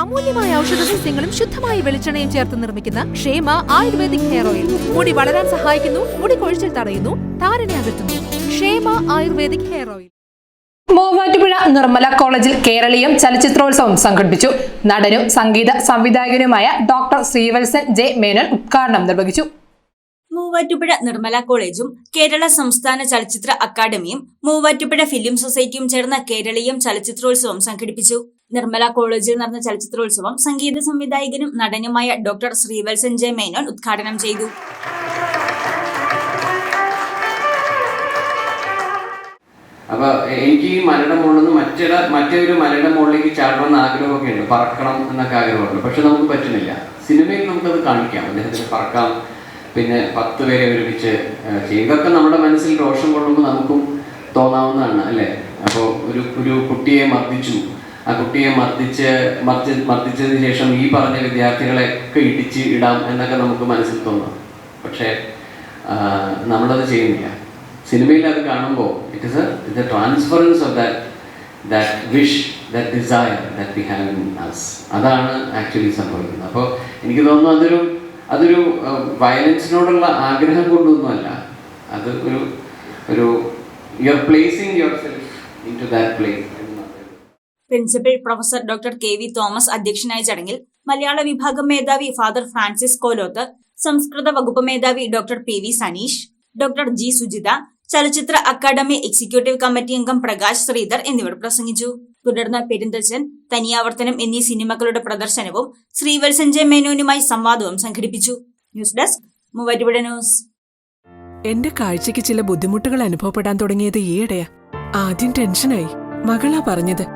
അമൂല്യമായ ഔഷധ സസ്യങ്ങളും ശുദ്ധമായ വെളിച്ചെണ്ണയും ചേർത്ത് നിർമ്മിക്കുന്ന ക്ഷേമ ആയുർവേദിക് ഹെയർ ഓയിൽ. മുടി വളരാൻ സഹായിക്കുന്നു മുടി കൊഴിച്ചിൽ തടയുന്നു താരനെ അകറ്റുന്നു. Kshema ayurvedic hair oil. Muvattupuzha Nirmala കോളേജിൽ കേരളീയം ചലച്ചിത്രോത്സവം സംഘടിപ്പിച്ചു. നടനും സംഗീത സംവിധായകനുമായ ഡോക്ടർ ശ്രീവത്സൻ ജെ മേനോൻ ഉദ്ഘാടനം നിർവഹിച്ചു. മൂവാറ്റുപുഴ നിർമ്മല കോളേജും കേരള സംസ്ഥാന ചലച്ചിത്ര അക്കാദമിയും മൂവാറ്റുപുഴ ഫിലിം സൊസൈറ്റിയും ചേർന്ന കേരളീയം ചലച്ചിത്രോത്സവം സംഘടിപ്പിച്ചു. നിർമ്മല കോളേജിൽ നടന്ന ചലച്ചിത്രോത്സവം സംഗീത സംവിധായകനും നടനുമായ ഡോക്ടർ ശ്രീവത്സൻ ജെ മേനോൻ ഉദ്ഘാടനം ചെയ്തു. അപ്പൊ എനിക്ക് ഈ മലയുടെ മുകളിൽ നിന്ന് മറ്റൊരു മറ്റൊരു മലയുടെ മുകളിലേക്ക് ആഗ്രഹമൊക്കെ ഉണ്ട്. പറക്കണം എന്നൊക്കെ ആഗ്രഹമുണ്ട്. പക്ഷെ നമുക്ക് പറ്റുന്നില്ല. സിനിമയിൽ നമുക്കത് കാണിക്കാം. അദ്ദേഹത്തിന് പറക്കാം. പിന്നെ പത്ത് പേരെ ഒരുമിച്ച് ചെയ്തൊക്കെ നമ്മുടെ മനസ്സിൽ രോഷം കൊള്ളുമ്പോൾ നമുക്കും തോന്നാവുന്നതാണ് അല്ലേ? അപ്പോൾ ഒരു ഒരു കുട്ടിയെ മർദ്ദിച്ചു. ആ കുട്ടിയെ മർദ്ദിച്ച് മർദ്ദി മർദ്ദിച്ചതിന് ശേഷം ഈ പറഞ്ഞ വിദ്യാർത്ഥികളെയൊക്കെ ഇടിച്ച് ഇടാം എന്നൊക്കെ നമുക്ക് മനസ്സിൽ തോന്നാം. പക്ഷേ നമ്മളത് ചെയ്യുന്നില്ല. സിനിമയിൽ അത് കാണുമ്പോൾ it is it a transference of that that wish that desire that we have in us അതാണ് ആക്ച്വലി സംഭവിക്കുന്നത്. അപ്പോൾ എനിക്ക് തോന്നുന്നു അതൊരു അതൊരു വയലൻസിനോടുള്ള ആഗ്രഹം കൊണ്ടൊന്നുമല്ല. അത് ഒരു ഒരു you are placing yourself into that place principal professor doctor K V Thomas അധ്യക്ഷനായ ചടങ്ങിൽ മലയാള വിഭാഗം മേധാവി ഫാദർ ഫ്രാൻസിസ് കോലോത്ത് സംസ്കൃത വകുപ്പ് മേധാവി doctor P V Saneesh doctor G Sujitha ചലച്ചിത്ര അക്കാദമി എക്സിക്യൂട്ടീവ് കമ്മിറ്റി അംഗം പ്രകാശ് ശ്രീധർ എന്നിവർ പ്രസംഗിച്ചു. തുടർന്ന് പെരിന്തച്ചൻ തനിയാവർത്തനം എന്നീ സിനിമകളുടെ പ്രദർശനവും ശ്രീവത്സഞ്ജയ് മേനോനുമായി സംവാദവും സംഘടിപ്പിച്ചു. News desk Muvattupuzha news. എന്റെ കാഴ്ചയ്ക്ക് ചില ബുദ്ധിമുട്ടുകൾ അനുഭവപ്പെടാൻ തുടങ്ങിയത് ഈയിടെയാ. ആദ്യം ടെൻഷനായി. മകളാ പറഞ്ഞത്.